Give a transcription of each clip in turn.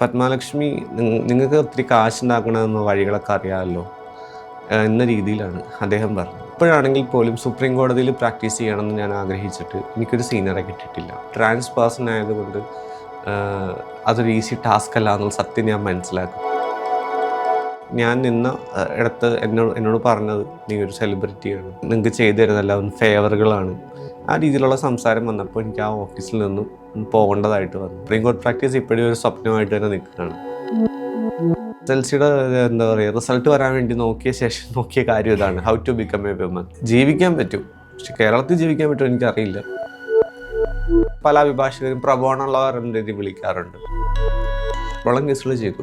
പത്മാലക്ഷ്മി നിങ്ങ- നിങ്ങൾക്ക് ഒത്തിരി കാശുണ്ടാക്കണമെന്ന വഴികളൊക്കെ അറിയാമല്ലോ. എന്ന രീതിയിലാണ് അദ്ദേഹം പറഞ്ഞത്. ഇപ്പോഴാണെങ്കിൽ പോലും സുപ്രീം കോടതിയിൽ പ്രാക്ടീസ് ചെയ്യണമെന്ന് ഞാൻ ആഗ്രഹിച്ചിട്ട് എനിക്കൊരു സീനിയറെ കിട്ടിയിട്ടില്ല. ട്രാൻസ് പേഴ്സൺ ആയതുകൊണ്ട് അതൊരു ഈസി ടാസ്ക് അല്ല എന്നുള്ള സത്യം ഞാൻ മനസ്സിലാക്കും ഞാൻ നിന്ന ഇടത്ത് എന്നോട് എന്നോട് പറഞ്ഞത് നീ ഒരു സെലിബ്രിറ്റിയാണ്. നിങ്ങൾക്ക് ചെയ്തു തരുന്നതെല്ലാം ഫേവറുകളാണ്. ആ രീതിയിലുള്ള സംസാരം വന്നപ്പോൾ എനിക്ക് ആ ഓഫീസിൽ നിന്നും പോകേണ്ടതായിട്ട് വന്നു. സുപ്രീം കോർട്ട് പ്രാക്ടീസ് ഇപ്പോഴും ഒരു സ്വപ്നമായിട്ട് തന്നെ നിൽക്കുകയാണ്. എസ് എൽ സിയുടെ എന്താ പറയുക റിസൾട്ട് വരാൻ വേണ്ടി നോക്കിയ ശേഷം നോക്കിയ കാര്യം ഇതാണ്. How to become a women ജീവിക്കാൻ പറ്റും. പക്ഷെ കേരളത്തിൽ ജീവിക്കാൻ പറ്റുമോ എനിക്കറിയില്ല. പല അഭിഭാഷകരും പ്രബോണമുള്ളവർ എന്ന രീതി വിളിക്കാറുണ്ട്. വളം കേസുകൾ ചെയ്തു.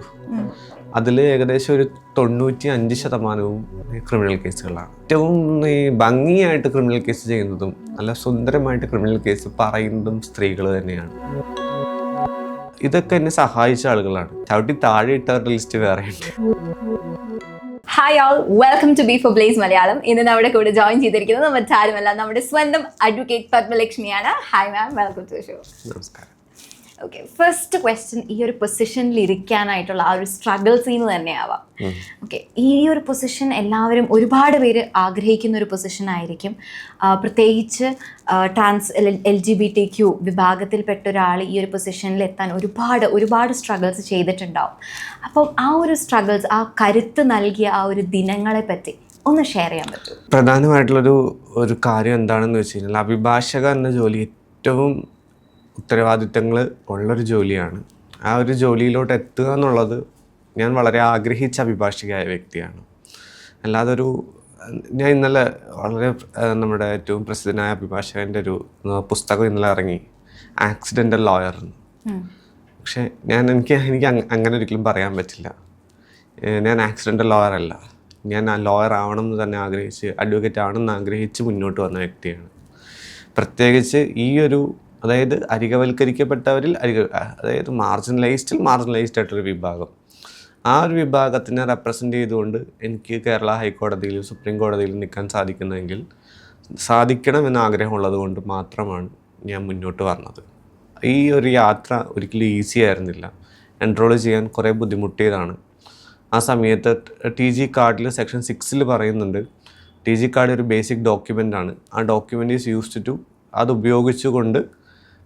അതിൽ ഏകദേശം ഒരു തൊണ്ണൂറ്റി അഞ്ച് ശതമാനവും ക്രിമിനൽ കേസുകളാണ്. ഏറ്റവും ഈ ഭംഗിയായിട്ട് ക്രിമിനൽ കേസ് ചെയ്യുന്നതും നല്ല സുന്ദരമായിട്ട് ക്രിമിനൽ കേസ് പറയുന്നതും സ്ത്രീകൾ തന്നെയാണ്. ഇതൊക്കെ എന്നെ സഹായിച്ച ആളുകളാണ്. ചവിട്ടി താഴെ ഇട്ടവരുടെ ലിസ്റ്റ് വേറെയുണ്ട് hi all welcome to B for Blaze Malayalam. ഇന്ന് നമ്മുടെ കൂടെ ജോയിൻ ചെയ്തിരിക്കുന്നത് മറ്റാരുമല്ല നമ്മുടെ സ്വന്തം advocate പത്മലക്ഷ്മിയാണ്. Hi ma'am welcome to show നമസ്കാരം. ഓക്കെ ഫസ്റ്റ് ക്വസ്റ്റ്യൻ ഈ ഒരു പൊസിഷനിൽ ഇരിക്കാനായിട്ടുള്ള ആ ഒരു സ്ട്രഗിൾ സീൻ തന്നെയാവാം. ഓക്കെ ഈ ഒരു പൊസിഷൻ എല്ലാവരും ഒരുപാട് പേര് ആഗ്രഹിക്കുന്ന ഒരു പൊസിഷൻ ആയിരിക്കും. പ്രത്യേകിച്ച് trans L G B T Q വിഭാഗത്തിൽപ്പെട്ട ഒരാൾ ഈ ഒരു പൊസിഷനിൽ എത്താൻ ഒരുപാട് ഒരുപാട് സ്ട്രഗിൾസ് ചെയ്തിട്ടുണ്ടാവും. അപ്പം ആ ഒരു സ്ട്രഗിൾസ് ആ കരുത്ത് നൽകിയ ആ ഒരു ദിനങ്ങളെ പറ്റി ഒന്ന് ഷെയർ ചെയ്യാൻ പറ്റും പ്രധാനമായിട്ടുള്ളൊരു ഒരു കാര്യം എന്താണെന്ന് വെച്ച് കഴിഞ്ഞാൽ അഭിഭാഷക എന്ന ജോലി ഏറ്റവും ഉത്തരവാദിത്തങ്ങൾ ഉള്ളൊരു ജോലിയാണ്. ആ ഒരു ജോലിയിലോട്ട് എത്തുക എന്നുള്ളത് ഞാൻ വളരെ ആഗ്രഹിച്ച അഭിഭാഷകയായ വ്യക്തിയാണ്. അല്ലാതെ ഒരു ഞാൻ ഇന്നലെ വളരെ നമ്മുടെ ഏറ്റവും പ്രസിദ്ധനായ അഭിഭാഷകന്റെ ഒരു പുസ്തകം ഇന്നലെ ഇറങ്ങി. ആക്സിഡന്റൽ ലോയർ പക്ഷേ ഞാൻ എനിക്ക് എനിക്ക് അങ്ങനെ ഒരിക്കലും പറയാൻ പറ്റില്ല. ഞാൻ ആക്സിഡന്റൽ ലോയർ അല്ല. ഞാൻ ആ ലോയർ ആവണം എന്ന് തന്നെ ആഗ്രഹിച്ച് അഡ്വക്കേറ്റ് ആവണം എന്ന് ആഗ്രഹിച്ച് മുന്നോട്ട് വന്ന വ്യക്തിയാണ്. പ്രത്യേകിച്ച് ഈ ഒരു അതായത് അരികവൽക്കരിക്കപ്പെട്ടവരിൽ അരിക അതായത് മാർജിനലൈസ്ഡിൽ മാർജിനലൈസ്ഡ് ആയിട്ടൊരു വിഭാഗം. ആ ഒരു വിഭാഗത്തിനെ റെപ്രസെന്റ് ചെയ്തുകൊണ്ട് എനിക്ക് കേരള ഹൈക്കോടതിയിലും സുപ്രീം കോടതിയിലും നിൽക്കാൻ സാധിക്കുന്നെങ്കിൽ സാധിക്കണമെന്ന് ആഗ്രഹമുള്ളത് കൊണ്ട് മാത്രമാണ് ഞാൻ മുന്നോട്ട് വന്നത്. ഈ ഒരു യാത്ര ഒരിക്കലും ഈസി ആയിരുന്നില്ല. എൻറോൾ ചെയ്യാൻ കുറേ ബുദ്ധിമുട്ടിയതാണ്. ആ സമയത്ത് ടി ജി കാർഡിൽ സെക്ഷൻ സിക്സിൽ പറയുന്നുണ്ട് ടി ജി കാർഡ് ഒരു ബേസിക് ഡോക്യുമെന്റ് ആണ്. ആ ഡോക്യുമെന്റ് ഈസ് യൂസ്ഡ് ടു അത് ഉപയോഗിച്ചുകൊണ്ട്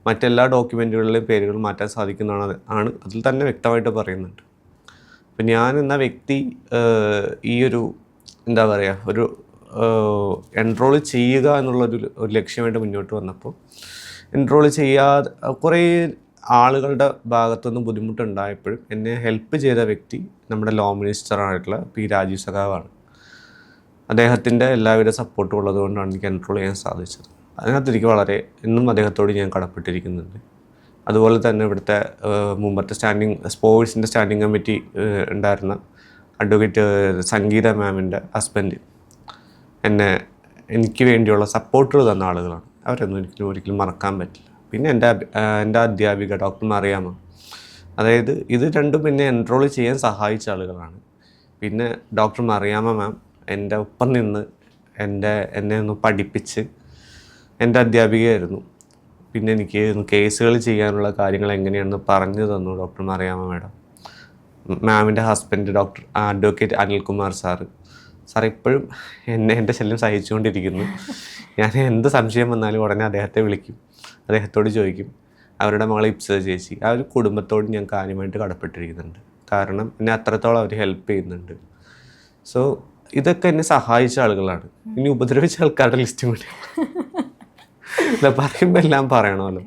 മറ്റെല്ലാ ഡോക്യുമെന്റുകളിലെയും പേരുകൾ മാറ്റാൻ സാധിക്കുന്നതാണ് അത്. ആണ് അതിൽ തന്നെ വ്യക്തമായിട്ട് പറയുന്നുണ്ട്. അപ്പം ഞാൻ എന്ന വ്യക്തി ഈ ഒരു എന്താ പറയുക ഒരു എൻറോൾ ചെയ്യുക എന്നുള്ളൊരു ഒരു ലക്ഷ്യമായിട്ട് മുന്നോട്ട് വന്നപ്പോൾ എൻറോൾ ചെയ്യാതെ കുറേ ആളുകളുടെ ഭാഗത്തുനിന്ന് ബുദ്ധിമുട്ടുണ്ടായപ്പോഴും എന്നെ ഹെൽപ്പ് ചെയ്ത വ്യക്തി നമ്മുടെ ലോ മിനിസ്റ്ററായിട്ടുള്ള പി രാജീവ് സഖാവാണ്. അദ്ദേഹത്തിന്റെ എല്ലാവിധ സപ്പോർട്ടും ഉള്ളത് കൊണ്ടാണ് എനിക്ക് എൻറോൾ ചെയ്യാൻ സാധിച്ചത്. അതിനകത്ത് എനിക്ക് വളരെ ഇന്നും അദ്ദേഹത്തോട് ഞാൻ കടപ്പെട്ടിരിക്കുന്നുണ്ട്. അതുപോലെ തന്നെ ഇവിടുത്തെ മുമ്പത്തെ സ്റ്റാൻഡിങ് സ്പോർട്സിന്റെ സ്റ്റാൻഡിങ് കമ്മിറ്റി ഉണ്ടായിരുന്ന അഡ്വക്കേറ്റ് സംഗീത മാമിന്റെ ഹസ്ബൻഡ് എന്നെ എനിക്ക് വേണ്ടിയുള്ള സപ്പോർട്ടുകൾ തന്ന ആളുകളാണ്. അവരൊന്നും എനിക്ക് ഒരിക്കലും മറക്കാൻ പറ്റില്ല. പിന്നെ എന്റെ എന്റെ അധ്യാപിക ഡോക്ടർ മറിയാമ. അതായത് ഇത് രണ്ടും എന്നെ എൻറോൾ ചെയ്യാൻ സഹായിച്ച ആളുകളാണ്. പിന്നെ ഡോക്ടർ മറിയാമ മാം എന്റെ ഒപ്പം നിന്ന് എന്റെ എന്നെ ഒന്ന് പഠിപ്പിച്ച് എന്റെ അധ്യാപികയായിരുന്നു. പിന്നെ എനിക്ക് കേസുകൾ ചെയ്യാനുള്ള കാര്യങ്ങൾ എങ്ങനെയാണെന്ന് പറഞ്ഞു തന്നു ഡോക്ടർ മറിയാമ്മ മാഡം. മാമിന്റെ husband doctor advocate Anilkumar sir. Sir ഇപ്പോഴും എന്നെ എന്റെ ശല്യം സഹിച്ചുകൊണ്ടിരിക്കുന്നു. ഞാൻ എന്ത് സംശയം വന്നാലും ഉടനെ അദ്ദേഹത്തെ വിളിക്കും. അദ്ദേഹത്തോട് ചോദിക്കും. അവരുടെ മകളെ ഇപ്സ ചേച്ചി. ആ ഒരു കുടുംബത്തോട് ഞാൻ കാര്യമായിട്ട് കടപ്പെട്ടിരിക്കുന്നുണ്ട്. കാരണം എന്നെ അത്രത്തോളം അവർ ഹെൽപ്പ് ചെയ്യുന്നുണ്ട്. സോ ഇതൊക്കെ എന്നെ സഹായിച്ച ആളുകളാണ്. ഇനി ഉപദ്രവിച്ച ആൾക്കാരുടെ ലിസ്റ്റ് കൂടി. ഇല്ല പറയുമ്പോൾ എല്ലാം പറയണമല്ലോ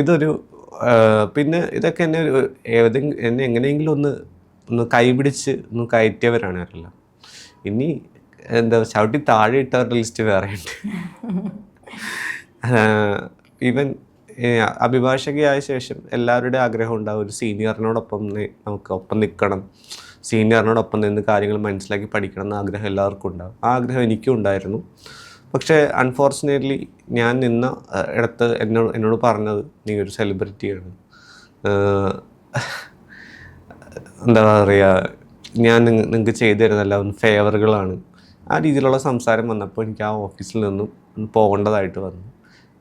ഇതൊരു പിന്നെ ഇതൊക്കെ എന്നെ ഒരു ഏതെങ്കിലും എന്നെ എങ്ങനെയെങ്കിലും ഒന്ന് ഒന്ന് കൈപിടിച്ച് ഒന്ന് കയറ്റിയവരാണ് അവരെല്ലാം ഇനി എന്താ ചവിട്ടി താഴെ ഇട്ടവരുടെ ലിസ്റ്റ് വേറെയുണ്ട് ഈവൻ അഭിഭാഷകയായ ശേഷം എല്ലാവരുടെയും ആഗ്രഹം ഉണ്ടാവും ഒരു സീനിയറിനോടൊപ്പം നമുക്ക് ഒപ്പം നിൽക്കണം സീനിയറിനോടൊപ്പം നിന്ന് കാര്യങ്ങൾ മനസ്സിലാക്കി പഠിക്കണം എന്ന ആഗ്രഹം എല്ലാവർക്കും ഉണ്ടാവും. ആ ആഗ്രഹം എനിക്കും ഉണ്ടായിരുന്നു. പക്ഷേ അൺഫോർച്ചുനേറ്റ്ലി ഞാൻ നിന്ന ഇടത്ത് എന്നോട് എന്നോട് പറഞ്ഞത് നീ ഒരു സെലിബ്രിറ്റിയാണ് എന്താ പറയുക ഞാൻ നിങ്ങൾക്ക് ചെയ്തു തരുന്നതെല്ലാം ഫേവറുകളാണ് ആ രീതിയിലുള്ള സംസാരം വന്നപ്പോൾ എനിക്ക് ആ ഓഫീസിൽ നിന്നും പോകേണ്ടതായിട്ട് വന്നു.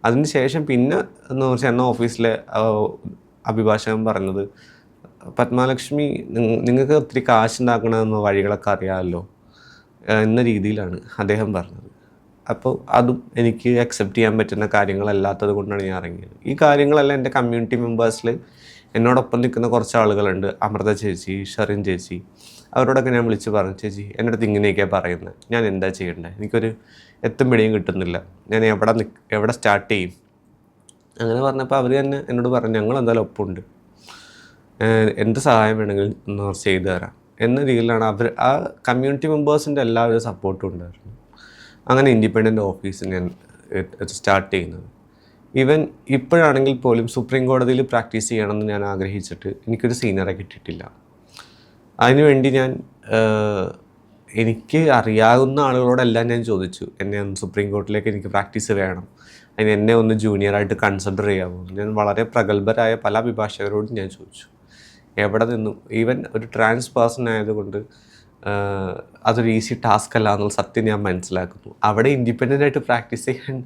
അതിന് ശേഷം പിന്നെ എന്ന് എന്ന ഓഫീസിലെ അഭിഭാഷകൻ പറഞ്ഞത് പത്മാലക്ഷ്മി നിങ്ങൾക്ക് ഒത്തിരി കാശുണ്ടാക്കണമെന്ന വഴികളൊക്കെ അറിയാമല്ലോ. എന്ന രീതിയിലാണ് അദ്ദേഹം പറഞ്ഞത്. അപ്പോൾ അതും എനിക്ക് അക്സെപ്റ്റ് ചെയ്യാൻ പറ്റുന്ന കാര്യങ്ങളല്ലാത്തത് കൊണ്ടാണ് ഞാൻ ഇറങ്ങിയത്. ഈ കാര്യങ്ങളെല്ലാം എന്റെ കമ്മ്യൂണിറ്റി മെമ്പേഴ്സിൽ എന്നോടൊപ്പം നിൽക്കുന്ന കുറച്ച് ആളുകളുണ്ട്. അമൃത ചേച്ചി ഷെറിൻ ചേച്ചി. അവരോടൊക്കെ ഞാൻ വിളിച്ച് പറഞ്ഞു ചേച്ചി എന്റെ അടുത്ത് ഇങ്ങനെയൊക്കെയാണ് പറയുന്നത് ഞാൻ എന്താ ചെയ്യേണ്ടത് എനിക്കൊരു എത്തും പിടിയും കിട്ടുന്നില്ല. ഞാൻ എവിടെ നിക്ക് എവിടെ സ്റ്റാർട്ട് ചെയ്യും? അങ്ങനെ പറഞ്ഞപ്പോൾ അവർ തന്നെ എന്നോട് പറഞ്ഞു ഞങ്ങൾ എന്തായാലും ഒപ്പമുണ്ട് എന്ത് സഹായം വേണമെങ്കിലും ചെയ്തു തരാം. എന്ന രീതിയിലാണ് അവർ ആ കമ്മ്യൂണിറ്റി മെമ്പേഴ്സിന്റെ എല്ലാവരും സപ്പോർട്ടും ഉണ്ടായിരുന്നു. അങ്ങനെ ഇൻഡിപെൻഡന്റ് ഓഫീസ് ഞാൻ സ്റ്റാർട്ട് ചെയ്യുന്നത്. ഈവൻ ഇപ്പോഴാണെങ്കിൽ പോലും സുപ്രീം കോടതിയിൽ പ്രാക്ടീസ് ചെയ്യണമെന്ന് ഞാൻ ആഗ്രഹിച്ചിട്ട് എനിക്കൊരു സീനിയറെ കിട്ടിയിട്ടില്ല. അതിനുവേണ്ടി ഞാൻ എനിക്ക് അറിയാവുന്ന ആളുകളോടെല്ലാം ഞാൻ ചോദിച്ചു എന്നെ ഒന്ന് സുപ്രീം കോർട്ടിലേക്ക് എനിക്ക് പ്രാക്ടീസ് വേണം. അതിന് എന്നെ ഒന്ന് ജൂനിയറായിട്ട് കൺസിഡർ ചെയ്യാമോ? ഞാൻ വളരെ പ്രഗത്ഭരായ പല അഭിഭാഷകരോടും ഞാൻ ചോദിച്ചു. എവിടെ നിന്നും ഈവൻ ഒരു ട്രാൻസ് പേഴ്സൺ ആയതുകൊണ്ട് അതൊരു ഈസി ടാസ്ക് അല്ല എന്നുള്ള സത്യം ഞാൻ മനസ്സിലാക്കുന്നു. അവിടെ ഇൻഡിപെൻഡന്റ് ആയിട്ട് പ്രാക്ടീസ് ചെയ്യാൻ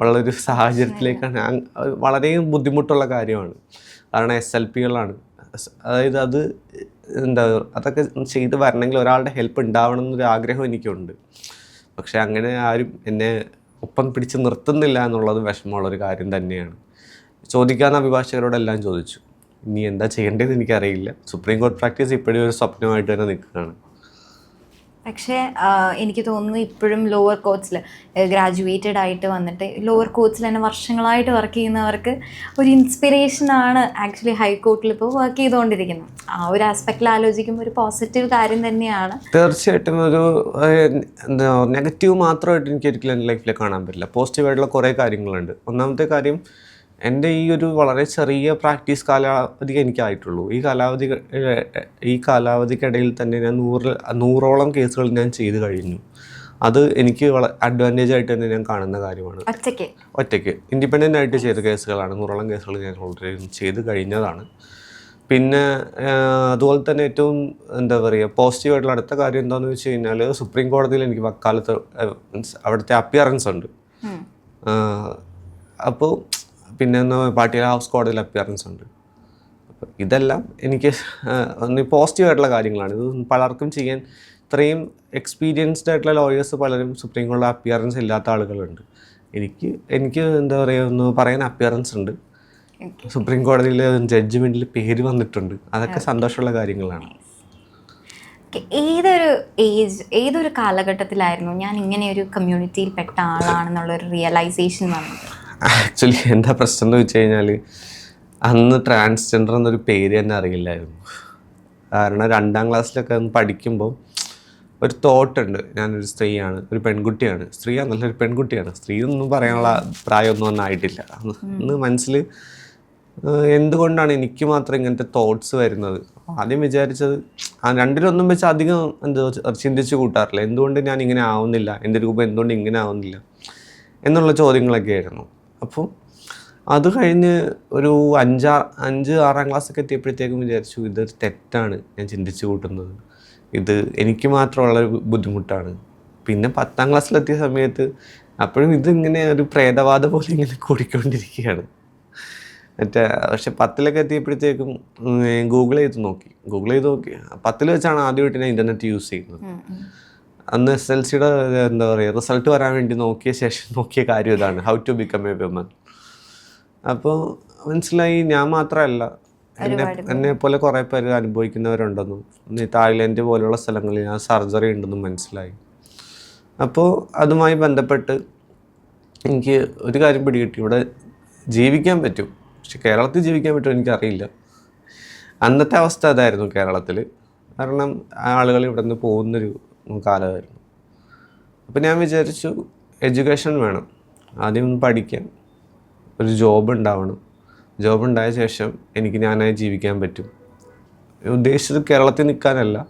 ഉള്ളൊരു സാഹചര്യത്തിലേക്കാണ് വളരെ ബുദ്ധിമുട്ടുള്ള കാര്യമാണ്. കാരണം എസ് എൽ പികളാണ് അതായത് അത് എന്താ അതൊക്കെ ചെയ്ത് വരണമെങ്കിൽ ഒരാളുടെ ഹെൽപ്പ് ഉണ്ടാവണം എന്നൊരു ആഗ്രഹം എനിക്കുണ്ട്. പക്ഷേ അങ്ങനെ ആരും എന്നെ ഒപ്പം പിടിച്ച് നിർത്തുന്നില്ല എന്നുള്ളത് വിഷമമുള്ളൊരു കാര്യം തന്നെയാണ്. ചോദിക്കാവുന്ന അഭിഭാഷകരോടെല്ലാം ചോദിച്ചു. ഇനി എന്താ ചെയ്യേണ്ടതെന്ന് എനിക്കറിയില്ല. സുപ്രീം കോർട്ട് പ്രാക്ടീസ് ഇപ്പോഴും ഒരു സ്വപ്നമായിട്ട് തന്നെ നിൽക്കുകയാണ്. പക്ഷേ എനിക്ക് തോന്നുന്നു ഇപ്പോഴും ലോവർ കോർട്സിൽ ഗ്രാജുവേറ്റഡ് ആയിട്ട് വന്നിട്ട് ലോവർ കോർട്സിൽ തന്നെ വർഷങ്ങളായിട്ട് വർക്ക് ചെയ്യുന്നവർക്ക് ഒരു ഇൻസ്പിറേഷനാണ് ആക്ച്വലി ഹൈക്കോർട്ടിൽ ഇപ്പോൾ വർക്ക് ചെയ്തുകൊണ്ടിരിക്കുന്നത് ആ ഒരു ആസ്പെക്റ്റിൽ ആലോചിക്കുമ്പോൾ ഒരു പോസിറ്റീവ് കാര്യം തന്നെയാണ്. തീർച്ചയായിട്ടും ഒരു നെഗറ്റീവ് മാത്രമായിട്ട് എനിക്ക് ഒരിക്കലും എന്റെ ലൈഫിൽ കാണാൻ പറ്റില്ല. പോസിറ്റീവായിട്ടുള്ള കുറേ കാര്യങ്ങളുണ്ട്. ഒന്നാമത്തെ കാര്യം എന്റെ ഈ ഒരു വളരെ ചെറിയ പ്രാക്ടീസ് കാലാവധി എനിക്കായിട്ടുള്ളൂ. ഈ കാലാവധി ഈ കാലാവധിക്കിടയിൽ തന്നെ ഞാൻ നൂറ് നൂറോളം കേസുകൾ ഞാൻ ചെയ്തു കഴിഞ്ഞു. അത് എനിക്ക് അഡ്വാന്റേജ് ആയിട്ട് തന്നെ ഞാൻ കാണുന്ന കാര്യമാണ്. ഒറ്റയ്ക്ക്? ഒറ്റയ്ക്ക്. ഇൻഡിപെൻഡന്റ് ആയിട്ട് ചെയ്ത കേസുകളാണ്. നൂറോളം കേസുകൾ ഞാൻ ഓൾറെഡി ചെയ്ത് കഴിഞ്ഞതാണ്. പിന്നെ അതുപോലെ തന്നെ ഏറ്റവും എന്താ പറയുക പോസിറ്റീവായിട്ടുള്ള അടുത്ത കാര്യം എന്താണെന്ന് വെച്ച് കഴിഞ്ഞാൽ സുപ്രീം കോടതിയിൽ എനിക്ക് വക്കാലത്ത് മീൻസ് അവിടുത്തെ അപ്പിയറൻസ് ഉണ്ട്. അപ്പോൾ പിന്നെ ഒന്ന് പാട്ടിയിലെ ഹൗസ് കോടതിയിൽ അപ്പിയറൻസ് ഉണ്ട്. അപ്പോൾ ഇതെല്ലാം എനിക്ക് ഒന്ന് പോസിറ്റീവ് ആയിട്ടുള്ള കാര്യങ്ങളാണ്. ഇത് പലർക്കും ചെയ്യാൻ ഇത്രയും എക്സ്പീരിയൻസ്ഡ് ആയിട്ടുള്ള ലോയേഴ്സ് പലരും സുപ്രീം കോടതി അപ്പിയറൻസ് ഇല്ലാത്ത ആളുകളുണ്ട്. എനിക്ക് എനിക്ക് എന്താ പറയുക ഒന്ന് പറയാൻ അപ്പിയറൻസ് ഉണ്ട്. സുപ്രീം കോടതിയിൽ ജഡ്ജ്മെന്റിൽ പേര് വന്നിട്ടുണ്ട്. അതൊക്കെ സന്തോഷമുള്ള കാര്യങ്ങളാണ്. ഏതൊരു ഏജ് ഏതൊരു കാലഘട്ടത്തിലായിരുന്നു ഞാൻ ഇങ്ങനെ ഒരു കമ്മ്യൂണിറ്റിയിൽ പെട്ട ആളാണെന്നുള്ള ഒരു റിയലൈസേഷൻ വന്നത്? ആക്ച്വലി എന്താ പ്രശ്നം എന്ന് വെച്ച് കഴിഞ്ഞാൽ അന്ന് ട്രാൻസ്ജെൻഡർ എന്നൊരു പേര് തന്നെ അറിയില്ലായിരുന്നു. കാരണം രണ്ടാം ക്ലാസ്സിലൊക്കെ ഒന്ന് പഠിക്കുമ്പോൾ ഒരു തോട്ടുണ്ട് ഞാനൊരു സ്ത്രീയാണ് ഒരു പെൺകുട്ടിയാണ്. സ്ത്രീയാണെന്നല്ല ഒരു പെൺകുട്ടിയാണ്. സ്ത്രീ ഒന്നും പറയാനുള്ള പ്രായമൊന്നും ഒന്നും ആയിട്ടില്ല. അന്ന് അന്ന് മനസ്സിൽ എന്തുകൊണ്ടാണ് എനിക്ക് മാത്രം ഇങ്ങനത്തെ തോട്ട്സ് വരുന്നത്? ആദ്യം വിചാരിച്ചത് ആ രണ്ടിലൊന്നും വെച്ച് അധികം എന്തോ ചിന്തിച്ച് കൂട്ടാറില്ല. എന്തുകൊണ്ട് ഞാൻ ഇങ്ങനെ ആവുന്നില്ല? എന്റെ രൂപം എന്തുകൊണ്ട് ഇങ്ങനെ ആവുന്നില്ല? എന്നുള്ള ചോദ്യങ്ങളൊക്കെ ആയിരുന്നു അപ്പോൾ അത് കഴിഞ്ഞ് ഒരു അഞ്ചാ അഞ്ച് ആറാം ക്ലാസ്സൊക്കെ എത്തിയപ്പോഴത്തേക്കും വിചാരിച്ചു ഇതൊരു തെറ്റാണ്. ഞാൻ ചിന്തിച്ചു കൂട്ടുന്നത്. ഇത് എനിക്ക് മാത്രമുള്ള ബുദ്ധിമുട്ടാണ്. പിന്നെ പത്താം ക്ലാസ്സിലെത്തിയ സമയത്ത് അപ്പോഴും ഇതിങ്ങനെ ഒരു പ്രേതവാദ പോലെ ഇങ്ങനെ കൂടിക്കൊണ്ടിരിക്കുകയാണ്. മറ്റേ പക്ഷെ പത്തിലൊക്കെ എത്തിയപ്പോഴത്തേക്കും ഗൂഗിൾ ചെയ്ത് നോക്കി. ഗൂഗിൾ ചെയ്ത് നോക്കി. പത്തിൽ വെച്ചാണ് ആദ്യമായിട്ട് ഞാൻ ഇന്റർനെറ്റ് യൂസ് ചെയ്യുന്നത്. അന്ന് എസ് എൽ സിയുടെ എന്താ പറയുക റിസൾട്ട് വരാൻ വേണ്ടി നോക്കിയ ശേഷം നോക്കിയ കാര്യം ഇതാണ് how to become a women അപ്പോൾ മനസ്സിലായി ഞാൻ മാത്രമല്ല എന്നെ എന്നെ പോലെ കുറേ പേര് അനുഭവിക്കുന്നവരുണ്ടെന്നും ഈ തായ്ലൻഡ് പോലെയുള്ള സ്ഥലങ്ങളിൽ ഞാൻ സർജറി ഉണ്ടെന്നും മനസ്സിലായി. അപ്പോൾ അതുമായി ബന്ധപ്പെട്ട് എനിക്ക് ഒരു കാര്യം പിടികിട്ടി ഇവിടെ ജീവിക്കാൻ പറ്റും പക്ഷെ കേരളത്തിൽ ജീവിക്കാൻ പറ്റുമോ എനിക്കറിയില്ല. അന്നത്തെ അവസ്ഥ അതായിരുന്നു കേരളത്തിൽ കാരണം ആളുകൾ ഇവിടെ നിന്ന് പോകുന്നൊരു കാലമായിരുന്നു. അപ്പോൾ ഞാൻ വിചാരിച്ചു എഡ്യൂക്കേഷൻ വേണം. ആദ്യം ഒന്ന് പഠിക്കാൻ ഒരു ജോബ് ഉണ്ടാവണം. ജോബ് ഉണ്ടായ ശേഷം എനിക്ക് ഞാനായി ജീവിക്കാൻ പറ്റും. ഉദ്ദേശിച്ചത് കേരളത്തിൽ നിൽക്കാനല്ല.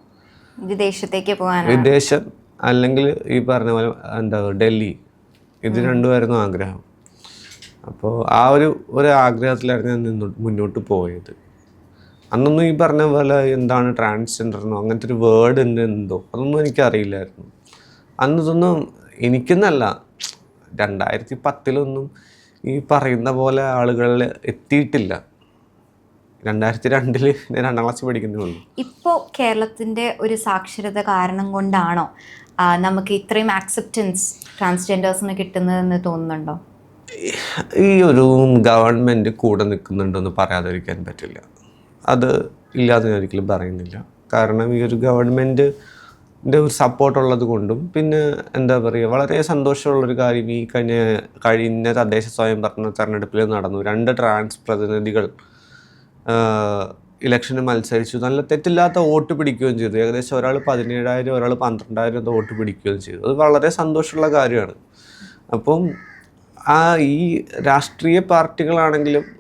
വിദേശത്തേക്ക് പോകാൻ വിദേശം അല്ലെങ്കിൽ ഈ പറഞ്ഞ പോലെ എന്താ ഡൽഹി ഇത് രണ്ടുമായിരുന്നു ആഗ്രഹം. അപ്പോൾ ആ ഒരു ഒരു ആഗ്രഹത്തിലായിരുന്നു ഞാൻ മുന്നോട്ട് പോയത്. അന്നൊന്നും ഈ പറഞ്ഞ പോലെ എന്താണ് ട്രാൻസ്ജെൻഡർ എന്നോ അങ്ങനത്തെ ഒരു വേർഡ് ഉണ്ട് എന്തോ അതൊന്നും എനിക്കറിയില്ലായിരുന്നു. അന്ന് ഇതൊന്നും എനിക്കെന്നല്ല രണ്ടായിരത്തി പത്തിലൊന്നും ഈ പറയുന്ന പോലെ ആളുകളിൽ എത്തിയിട്ടില്ല. രണ്ടായിരത്തി രണ്ടിൽ ഞാൻ രണ്ടാം ക്ലാസ് പഠിക്കുന്നേ ഉള്ളൂ. ഇപ്പോൾ കേരളത്തിന്റെ ഒരു സാക്ഷരത കാരണം കൊണ്ടാണോ നമുക്ക് ഇത്രയും ആക്സെപ്റ്റൻസ് ട്രാൻസ്ജെൻഡേഴ്സിന് കിട്ടുന്നതെന്ന് തോന്നുന്നുണ്ടോ? ഈ ഒരു ഗവൺമെന്റ് കൂടെ നിൽക്കുന്നുണ്ടെന്ന് പറയാതിരിക്കാൻ പറ്റില്ല. അത് ഇല്ലാതെ ഞാൻ ഒരിക്കലും പറയുന്നില്ല. കാരണം ഈ ഒരു ഗവൺമെന്റിന്റെ ഒരു സപ്പോർട്ട് ഉള്ളത് കൊണ്ടും പിന്നെ എന്താ പറയുക വളരെ സന്തോഷമുള്ളൊരു കാര്യം ഈ കഴിഞ്ഞ കഴിഞ്ഞ തദ്ദേശ സ്വയം ഭരണ തെരഞ്ഞെടുപ്പിൽ നടന്നു. രണ്ട് ട്രാൻസ് പ്രതിനിധികൾ ഇലക്ഷന് മത്സരിച്ചു. നല്ല തെറ്റില്ലാത്ത വോട്ട് പിടിക്കുകയും ചെയ്തു. ഏകദേശം ഒരാൾ പതിനേഴായിരം ഒരാൾ പന്ത്രണ്ടായിരം വോട്ട് പിടിക്കുകയും ചെയ്തു. അത് വളരെ സന്തോഷമുള്ള കാര്യമാണ്. അപ്പം ആ ഈ രാഷ്ട്രീയ പാർട്ടികളാണെങ്കിലും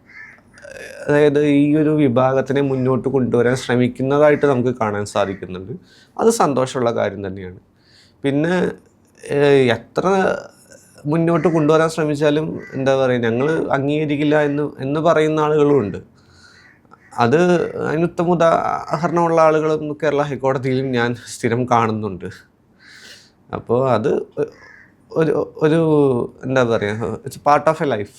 അതായത് ഈ ഒരു വിഭാഗത്തിനെ മുന്നോട്ട് കൊണ്ടുവരാൻ ശ്രമിക്കുന്നതായിട്ട് നമുക്ക് കാണാൻ സാധിക്കുന്നുണ്ട്. അത് സന്തോഷമുള്ള കാര്യം തന്നെയാണ്. പിന്നെ എത്ര മുന്നോട്ട് കൊണ്ടുവരാൻ ശ്രമിച്ചാലും എന്താ പറയുക ഞങ്ങൾ അംഗീകരിക്കില്ല എന്ന് എന്ന് പറയുന്ന ആളുകളുമുണ്ട് അത് അതിന് ഉത്തമ ഉദാഹരണമുള്ള ആളുകളും കേരള ഹൈക്കോടതിയിലും ഞാൻ സ്ഥിരം കാണുന്നുണ്ട്. അപ്പോൾ അത് ഒരു ഒരു എന്താ പറയുക it's part of a life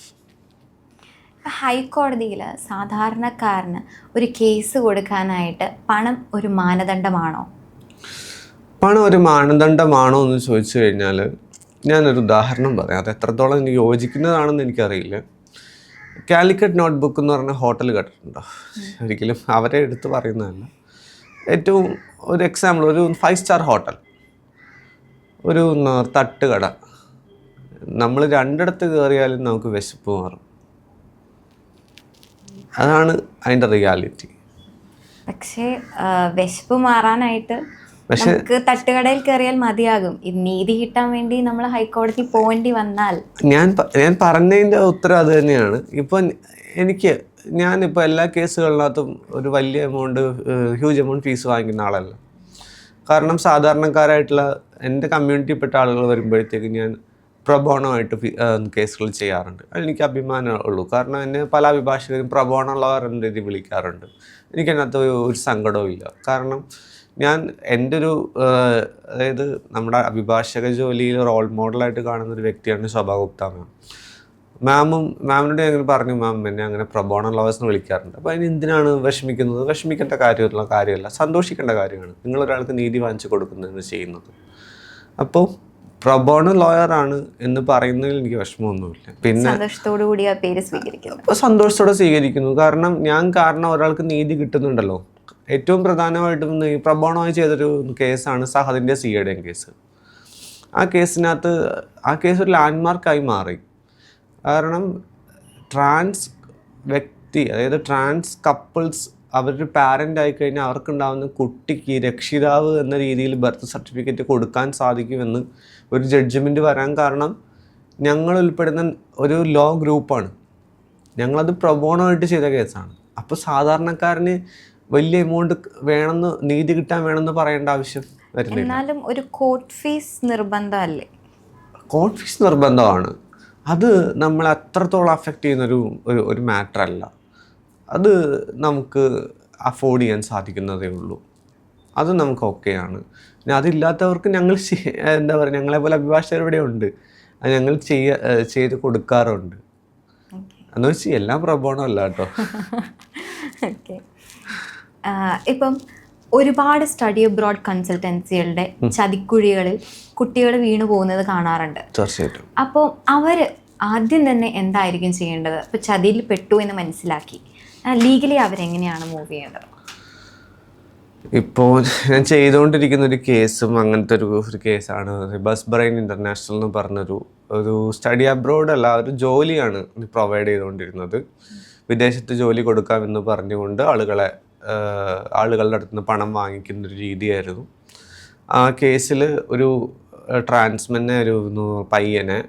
ഹൈക്കോടതിയിൽ സാധാരണക്കാരന് ഒരു കേസ് കൊടുക്കാനായിട്ട് പണം ഒരു മാനദണ്ഡമാണോ? പണം ഒരു മാനദണ്ഡമാണോ എന്ന് ചോദിച്ചു കഴിഞ്ഞാൽ ഞാനൊരു ഉദാഹരണം പറയാം. അത് എത്രത്തോളം എനിക്ക് യോജിക്കുന്നതാണെന്ന് എനിക്കറിയില്ല. കാലിക്കറ്റ് നോട്ട്ബുക്ക് എന്ന് പറഞ്ഞ ഹോട്ടൽ കേട്ടിട്ടുണ്ടോ ഒരിക്കലും അവരെ എടുത്ത് പറയുന്നതല്ല. ഏറ്റവും ഒരു എക്സാമ്പിൾ ഒരു ഫൈവ് സ്റ്റാർ ഹോട്ടൽ. ഒരു തട്ടുകട. നമ്മൾ രണ്ടിടത്ത് കയറിയാലും നമുക്ക് വിശപ്പ് മാറും. അതാണ് അതിന്റെ റിയാലിറ്റി. പക്ഷേ വിശപ്പ് മാറാനായിട്ട് നമുക്ക് തട്ടുകടയിൽ കയറിയാൽ മതിയാകും. നീതി കിട്ടാൻ വേണ്ടി നമ്മൾ ഹൈക്കോടതി പോകേണ്ടി വന്നാൽ. ഞാൻ ഞാൻ പറഞ്ഞതിന്റെ ഉത്തരം അത് തന്നെയാണ്. ഇപ്പം എനിക്ക് ഞാനിപ്പോൾ എല്ലാ കേസുകളിനകത്തും ഒരു വലിയ എമൗണ്ട് ഹ്യൂജ് എമൗണ്ട് ഫീസ് വാങ്ങിക്കുന്ന ആളല്ല. കാരണം സാധാരണക്കാരായിട്ടുള്ള എന്റെ കമ്മ്യൂണിറ്റിയിൽപ്പെട്ട ആളുകൾ വരുമ്പോഴത്തേക്ക് ഞാൻ പ്രബോണമായിട്ട് കേസുകൾ ചെയ്യാറുണ്ട്. എനിക്ക് അഭിമാനമുള്ളൂ കാരണം എന്നെ പല അഭിഭാഷകരും പ്രബോണമുള്ളവർ എന്ന രീതി വിളിക്കാറുണ്ട്. എനിക്കതിനകത്ത് ഒരു- സങ്കടവും ഇല്ല. കാരണം ഞാൻ എന്റെ ഒരു അതായത് നമ്മുടെ അഭിഭാഷക ജോലിയിൽ റോൾ മോഡലായിട്ട് കാണുന്ന ഒരു വ്യക്തിയാണ് ശോഭാ ഗുപ്ത മാം. മാമും മാമിനോട് ഞാൻ പറഞ്ഞു മാം എന്നെ അങ്ങനെ പ്രബോണ എന്ന് വിളിക്കാറുണ്ട്. അപ്പോൾ അതിന് എന്തിനാണ് വിഷമിക്കുന്നത്? വിഷമിക്കേണ്ട കാര്യമുള്ള കാര്യമല്ല. സന്തോഷിക്കേണ്ട കാര്യമാണ്. നിങ്ങളൊരാൾക്ക് നീതി വാങ്ങിച്ചു കൊടുക്കുന്നതെന്ന് ചെയ്യുന്നത്. അപ്പോൾ പ്രബോണ ലോയർ ആണ് എന്ന് പറയുന്നതിൽ എനിക്ക് വിഷമമൊന്നുമില്ല. പിന്നെ സന്തോഷത്തോടു സ്വീകരിക്കുന്നു. കാരണം ഞാൻ കാരണം ഒരാൾക്ക് നീതി കിട്ടുന്നുണ്ടല്ലോ. ഏറ്റവും പ്രധാനമായിട്ടും ഈ പ്രബോണമായി ചെയ്തൊരു കേസാണ് സഹദിന്റെ സിയുടെയും കേസ്. ആ കേസിനകത്ത് ആ കേസ് ഒരു ലാൻഡ്മാർക്കായി മാറി. കാരണം ട്രാൻസ് വ്യക്തി അതായത് ട്രാൻസ് കപ്പിൾസ് അവരൊരു പാരന്റ് ആയിക്കഴിഞ്ഞാൽ അവർക്കുണ്ടാകുന്ന അവർക്കുണ്ടാവുന്ന കുട്ടിക്ക് രക്ഷിതാവ് എന്ന രീതിയിൽ ബർത്ത് സർട്ടിഫിക്കറ്റ് കൊടുക്കാൻ സാധിക്കുമെന്ന് ഒരു ജഡ്ജ്മെന്റ് വരാൻ കാരണം ഞങ്ങൾ ഉൾപ്പെടുന്ന ഒരു ലോ ഗ്രൂപ്പാണ് ഞങ്ങളത് പ്രബോണമായിട്ട് ചെയ്ത കേസാണ് അപ്പോൾ സാധാരണക്കാരന് വലിയ എമൗണ്ട് വേണമെന്ന് നീതി കിട്ടാൻ വേണമെന്ന് പറയേണ്ട ആവശ്യം വരുന്നില്ല. എന്നാലും ഒരു കോർട്ട് ഫീസ് നിർബന്ധമല്ലേ? കോർട്ട് ഫീസ് നിർബന്ധമാണ്. അത് നമ്മളെ അത്രത്തോളം അഫക്റ്റ് ചെയ്യുന്നൊരു ഒരു ഒരു മാറ്ററല്ല അത് നമുക്ക് അഫോർഡ് ചെയ്യാൻ സാധിക്കുന്നതേ ഉള്ളൂ. അത് നമുക്ക് ഓക്കെയാണ് പിന്നെ അതില്ലാത്തവർക്ക് ഞങ്ങൾ എന്താ പറയുക ഞങ്ങളെ പോലെ അഭിഭാഷകർ ഇവിടെ ഉണ്ട്. അത് ഞങ്ങൾ ചെയ്യ ചെയ്ത് കൊടുക്കാറുണ്ട്. എന്ന് വെച്ച് എല്ലാം പ്രബോണം അല്ല കേട്ടോ. ഇപ്പം ഒരുപാട് സ്റ്റഡി അബ്രോഡ് കൺസൾട്ടൻസികളുടെ ചതിക്കുഴികളിൽ കുട്ടികൾ വീണു പോകുന്നത് കാണാറുണ്ട്. തീർച്ചയായിട്ടും. അപ്പോൾ അവർ ആദ്യം തന്നെ എന്തായിരിക്കും ചെയ്യേണ്ടത്? ഇപ്പോൾ ചതിയിൽ പെട്ടു എന്ന് മനസ്സിലാക്കി. ലീഗലി അവരെങ്ങനെയാണ് മൂവ് ചെയ്യേണ്ടത്? ഇപ്പോൾ ഞാൻ ചെയ്തുകൊണ്ടിരിക്കുന്ന ഒരു കേസും അങ്ങനത്തെ ഒരു ഒരു കേസാണ്. ബസ് ബ്രെയിൻ ഇന്റർനാഷണൽ എന്ന് പറഞ്ഞൊരു ഒരു സ്റ്റഡി അബ്രോഡ് അല്ല ഒരു ജോലിയാണ് പ്രൊവൈഡ് ചെയ്തുകൊണ്ടിരുന്നത് വിദേശത്ത് ജോലി കൊടുക്കാമെന്ന് പറഞ്ഞുകൊണ്ട് ആളുകളെ ആളുകളുടെ അടുത്ത് നിന്ന് പണം വാങ്ങിക്കുന്ന ഒരു രീതിയായിരുന്നു. ആ കേസിൽ ഒരു ട്രാൻസ്മെന്നെ ഒരു പയ്യനെ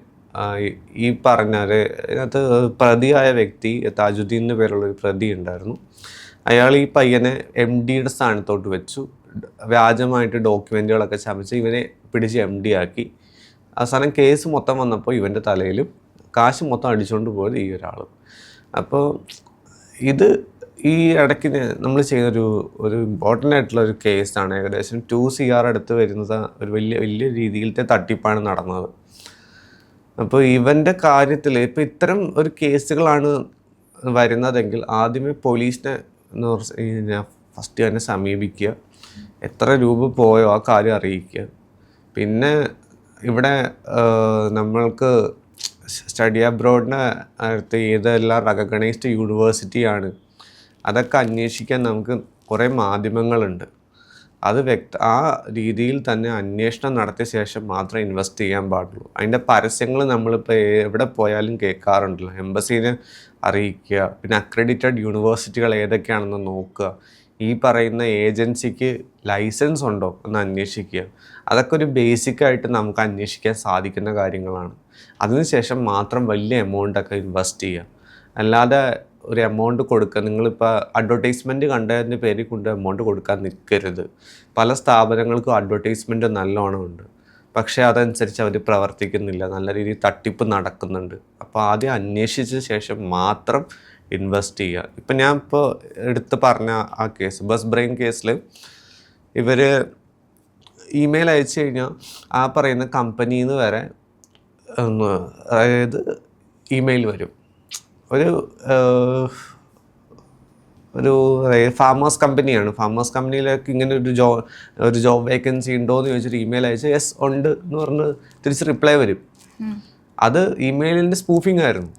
ഈ- പറഞ്ഞ അതിനകത്ത് പ്രതിയായ വ്യക്തി താജുദ്ദീൻ പേരുള്ള ഒരു പ്രതി ഉണ്ടായിരുന്നു അയാൾ ഈ പയ്യനെ എം ഡിയുടെ സ്ഥാനത്തോട്ട് വെച്ചു. വ്യാജമായിട്ട് ഡോക്യുമെന്റുകളൊക്കെ ചമച്ച് ഇവനെ പിടിച്ച് എം ഡി ആക്കി. അവസാനം കേസ് മൊത്തം വന്നപ്പോൾ ഇവന്റെ തലയിലും കാശ് മൊത്തം അടിച്ചുകൊണ്ട് പോയത് ഈ ഒരാൾ അപ്പോൾ ഇത് ഈ ഇടയ്ക്ക് നമ്മൾ ചെയ്തൊരു ഒരു ഇമ്പോർട്ടന്റ് ആയിട്ടുള്ള ഒരു കേസാണ്. ഏകദേശം ടു സി ആർ അടുത്ത് വരുന്നത് ഒരു വലിയ വലിയ രീതിയിലത്തെ തട്ടിപ്പാണ് നടന്നത്. അപ്പോൾ ഇവന്റെ കാര്യത്തിൽ ഇപ്പോൾ ഇത്തരം ഒരു കേസുകളാണ് വരുന്നതെങ്കിൽ ആദ്യമേ പോലീസിനെ എന്ന് പറഞ്ഞാൽ ഫസ്റ്റ് തന്നെ സമീപിക്കുക. എത്ര രൂപ പോയോ ആ കാര്യം അറിയിക്കുക. പിന്നെ ഇവിടെ നമ്മൾക്ക് സ്റ്റഡി അബ്രോഡിന്റെ അടുത്ത് ഏതെല്ലാം റെക്കഗ്നൈസ്ഡ് യൂണിവേഴ്സിറ്റിയാണ് അതൊക്കെ അന്വേഷിക്കാൻ നമുക്ക് കുറേ മാധ്യമങ്ങളുണ്ട്. അത് വ്യക്ത ആ രീതിയിൽ തന്നെ അന്വേഷണം നടത്തിയ ശേഷം മാത്രമേ ഇൻവെസ്റ്റ് ചെയ്യാൻ പാടുള്ളൂ. അതിന്റെ പരസ്യങ്ങൾ നമ്മളിപ്പോൾ എവിടെ പോയാലും കേൾക്കാറുണ്ടല്ലോ. എംബസീനെ അറിയിക്കുക. പിന്നെ അക്രഡിറ്റഡ് യൂണിവേഴ്സിറ്റികൾ ഏതൊക്കെയാണെന്ന് നോക്കുക. ഈ പറയുന്ന ഏജൻസിക്ക് ലൈസൻസ് ഉണ്ടോ എന്ന് അന്വേഷിക്കുക. അതൊക്കെ ഒരു ബേസിക്കായിട്ട് നമുക്ക് അന്വേഷിക്കാൻ സാധിക്കുന്ന കാര്യങ്ങളാണ്. അതിനുശേഷം മാത്രം വലിയ എമൗണ്ടൊക്കെ ഇൻവെസ്റ്റ് ചെയ്യുക. അല്ലാതെ ഒരു എമൗണ്ട് കൊടുക്കുക. നിങ്ങളിപ്പോൾ അഡ്വർടൈസ്മെന്റ് കണ്ടതിന്റെ പേരിൽ കൊണ്ട് എമൗണ്ട് കൊടുക്കാൻ നിൽക്കരുത്. പല സ്ഥാപനങ്ങൾക്കും അഡ്വർടൈസ്മെന്റ് നല്ലോണം ഉണ്ട്. പക്ഷേ അതനുസരിച്ച് അവർ പ്രവർത്തിക്കുന്നില്ല. നല്ല രീതിയിൽ തട്ടിപ്പ് നടക്കുന്നുണ്ട്. അപ്പോൾ ആദ്യം അന്വേഷിച്ച ശേഷം മാത്രം ഇൻവെസ്റ്റ് ചെയ്യുക. ഇപ്പം ഞാൻ ഇപ്പോൾ എടുത്ത് പറഞ്ഞ ആ കേസ് ബസ് ബ്രെയിൻ കേസിൽ ഇവർ ഇമെയിൽ അയച്ചു കഴിഞ്ഞാൽ ആ പറയുന്ന കമ്പനിയിൽ നിന്ന് വരെ അതായത് ഇമെയിൽ വരും. ഒരു ഒരു ഫാമേഴ്സ് കമ്പനിയാണ് ഫാമേഴ്സ് കമ്പനിയിലേക്ക് ഇങ്ങനെ ഒരു ജോ ഒരു ജോബ് വേക്കൻസി ഉണ്ടോ എന്ന് ചോദിച്ചിട്ട് ഇമെയിൽ അയച്ച് യെസ് ഉണ്ട് എന്ന് പറഞ്ഞ് തിരിച്ച് റിപ്ലൈ വരും. അത് ഇമെയിലിന്റെ സ്പൂഫിംഗ് ആയിരുന്നു.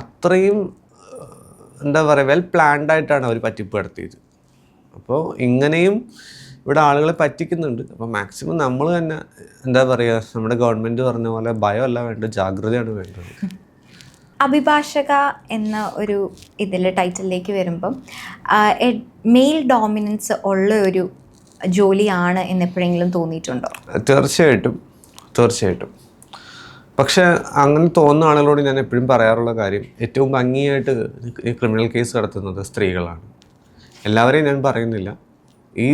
അത്രയും എന്താ പറയുക വെൽ പ്ലാൻഡ് ആയിട്ടാണ് അവർ പറ്റിപ്പ് നടത്തിയത്. അപ്പോൾ ഇങ്ങനെയും ഇവിടെ ആളുകളെ പറ്റിക്കുന്നുണ്ട്. അപ്പോൾ മാക്സിമം നമ്മൾ തന്നെ എന്താ പറയുക നമ്മുടെ ഗവൺമെന്റ് പറഞ്ഞ പോലെ ഭയമല്ല വേണ്ടത് ജാഗ്രതയാണ് വേണ്ടത്. അഭിഭാഷക എന്ന ഒരു ഇതിൽ ടൈറ്റിലേക്ക് വരുമ്പം മെയിൽ ഡോമിനൻസ് ഉള്ള ഒരു ജോലിയാണ് എന്ന് എപ്പോഴെങ്കിലും തോന്നിയിട്ടുണ്ടോ? തീർച്ചയായിട്ടും തീർച്ചയായിട്ടും. പക്ഷേ അങ്ങനെ തോന്നുന്ന ആളുകളോട് ഞാൻ എപ്പോഴും പറയാറുള്ള കാര്യം ഏറ്റവും ഭംഗിയായിട്ട് ക്രിമിനൽ കേസ് നടത്തുന്നത് സ്ത്രീകളാണ്. എല്ലാവരെയും ഞാൻ പറയുന്നില്ല. ഈ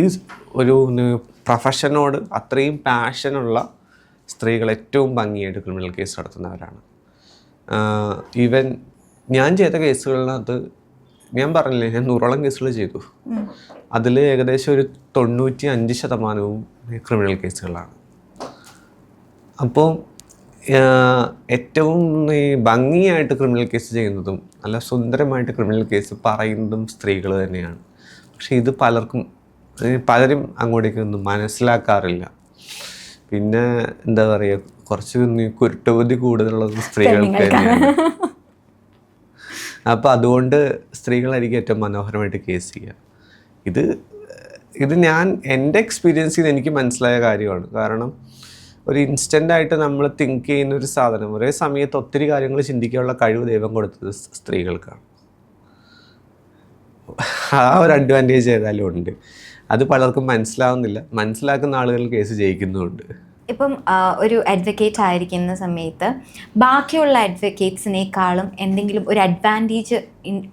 ഒരു പ്രൊഫഷനോട് അത്രയും പാഷനുള്ള സ്ത്രീകൾ ഏറ്റവും ഭംഗിയായിട്ട് ക്രിമിനൽ കേസ് നടത്തുന്നവരാണ്. ഈവൻ ഞാൻ ചെയ്ത കേസുകളിനകത്ത് ഞാൻ പറഞ്ഞില്ലേ ഞാൻ നൂറോളം കേസുകൾ ചെയ്തു. അതിൽ ഏകദേശം ഒരു തൊണ്ണൂറ്റി അഞ്ച് ശതമാനവും ക്രിമിനൽ കേസുകളാണ്. അപ്പോൾ ഏറ്റവും ഈ ഭംഗിയായിട്ട് ക്രിമിനൽ കേസ് ചെയ്യുന്നതും നല്ല സുന്ദരമായിട്ട് ക്രിമിനൽ കേസ് പറയുന്നതും സ്ത്രീകൾ തന്നെയാണ്. പക്ഷേ ഇത് പലർക്കും പലരും പലരും അങ്ങോട്ടേക്കൊന്നും മനസ്സിലാക്കാറില്ല. പിന്നെ എന്താ പറയുക കുറച്ച് കുരുട്ടബുദ്ധി കൂടുതലുള്ളത് സ്ത്രീകൾക്ക് തന്നെയാണ്. അപ്പോൾ അതുകൊണ്ട് സ്ത്രീകളായിരിക്കും ഏറ്റവും മനോഹരമായിട്ട് കേസ് ചെയ്യുക. ഇത് ഇത് ഞാൻ എന്റെ എക്സ്പീരിയൻസിൽ നിന്ന് എനിക്ക് മനസ്സിലായ കാര്യമാണ്. കാരണം ഒരു ഇൻസ്റ്റന്റ് ആയിട്ട് നമ്മൾ തിങ്ക് ചെയ്യുന്ന ഒരു സാധനം ഒരേ സമയത്ത് ഒത്തിരി കാര്യങ്ങൾ ചിന്തിക്കാനുള്ള കഴിവ് ദൈവം കൊടുത്തത് സ്ത്രീകൾക്കാണ്. ആ ഒരു അഡ്വാന്റേജ് ഏതായാലും ഉണ്ട്. അത് പലർക്കും മനസ്സിലാവുന്നില്ല. മനസ്സിലാക്കുന്ന ആളുകൾ കേസ് ജയിക്കുന്നുമുണ്ട്. ഇപ്പം ഒരു അഡ്വക്കേറ്റ് ആയിരിക്കുന്ന സമയത്ത് ബാക്കിയുള്ള അഡ്വക്കേറ്റ്സിനേക്കാളും എന്തെങ്കിലും ഒരു അഡ്വാന്റേജ്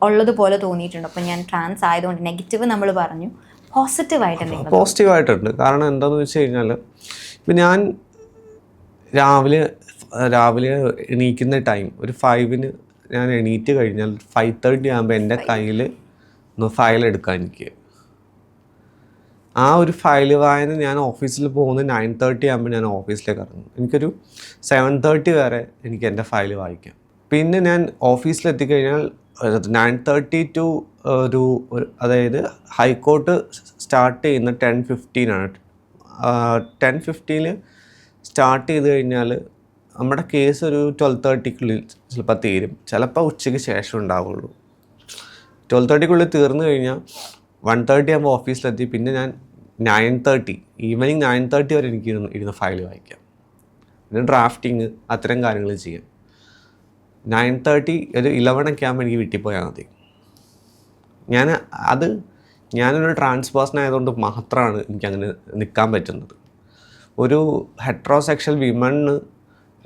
ഉള്ളതുപോലെ തോന്നിയിട്ടുണ്ട്. അപ്പം ഞാൻ ട്രാൻസ് ആയതുകൊണ്ട് നെഗറ്റീവ് നമ്മൾ പറഞ്ഞു. പോസിറ്റീവായിട്ട് പോസിറ്റീവായിട്ടുണ്ട് കാരണം എന്താണെന്ന് വെച്ച് കഴിഞ്ഞാൽ ഇപ്പം ഞാൻ രാവിലെ രാവിലെ എണീക്കുന്ന ടൈം ഒരു ഫൈവിന് ഞാൻ എണീറ്റ് കഴിഞ്ഞാൽ ഫൈവ് തേർട്ടി ആകുമ്പോൾ എന്റെ കയ്യിൽ ഒന്ന് ഫയൽ എടുക്കാൻ എനിക്ക് ആ ഒരു ഫയൽ വായന ഞാൻ ഓഫീസിൽ പോകുന്നത് നയൻ തേർട്ടി ആകുമ്പോൾ ഞാൻ ഓഫീസിലേക്ക് ഇറങ്ങും. എനിക്കൊരു സെവൻ തേർട്ടി വരെ എനിക്ക് എന്റെ ഫയൽ വായിക്കാം. പിന്നെ ഞാൻ ഓഫീസിൽ എത്തിക്കഴിഞ്ഞാൽ നയൻ തേർട്ടി ടു ഒരു- അതായത് ഹൈക്കോർട്ട് സ്റ്റാർട്ട് ചെയ്യുന്ന ടെൻ ഫിഫ്റ്റീനാണ് ടെൻ ഫിഫ്റ്റീനിൽ സ്റ്റാർട്ട് ചെയ്ത് കഴിഞ്ഞാൽ നമ്മുടെ കേസ് ഒരു ട്വൽവ് തേർട്ടിക്കുള്ളിൽ ചിലപ്പോൾ തീരും. ചിലപ്പോൾ ഉച്ചയ്ക്ക് ശേഷം ഉണ്ടാവുള്ളൂ. ട്വൽവ് തേർട്ടിക്കുള്ളിൽ തീർന്നു കഴിഞ്ഞാൽ വൺ തേർട്ടി ആകുമ്പോൾ ഓഫീസിലെത്തി. പിന്നെ ഞാൻ nine thirty evening nine thirty വരെ എനിക്ക് ഇരുന്ന് ഇരുന്ന് ഫയൽ വായിക്കാം. പിന്നെ ഡ്രാഫ്റ്റിങ് അത്തരം കാര്യങ്ങൾ ചെയ്യാം. നയൻ തേർട്ടി ഒരു ഇലവൺ ഒക്കെ ആകുമ്പോൾ എനിക്ക് വീട്ടിൽ പോയാൽ മതി. ഞാൻ അത് ഞാനൊരു ട്രാൻസ്പേഴ്സൺ ആയതുകൊണ്ട് മാത്രമാണ് എനിക്കങ്ങനെ നിൽക്കാൻ പറ്റുന്നത്. ഒരു ഹെട്രോസെക്ഷൽ വിമണ്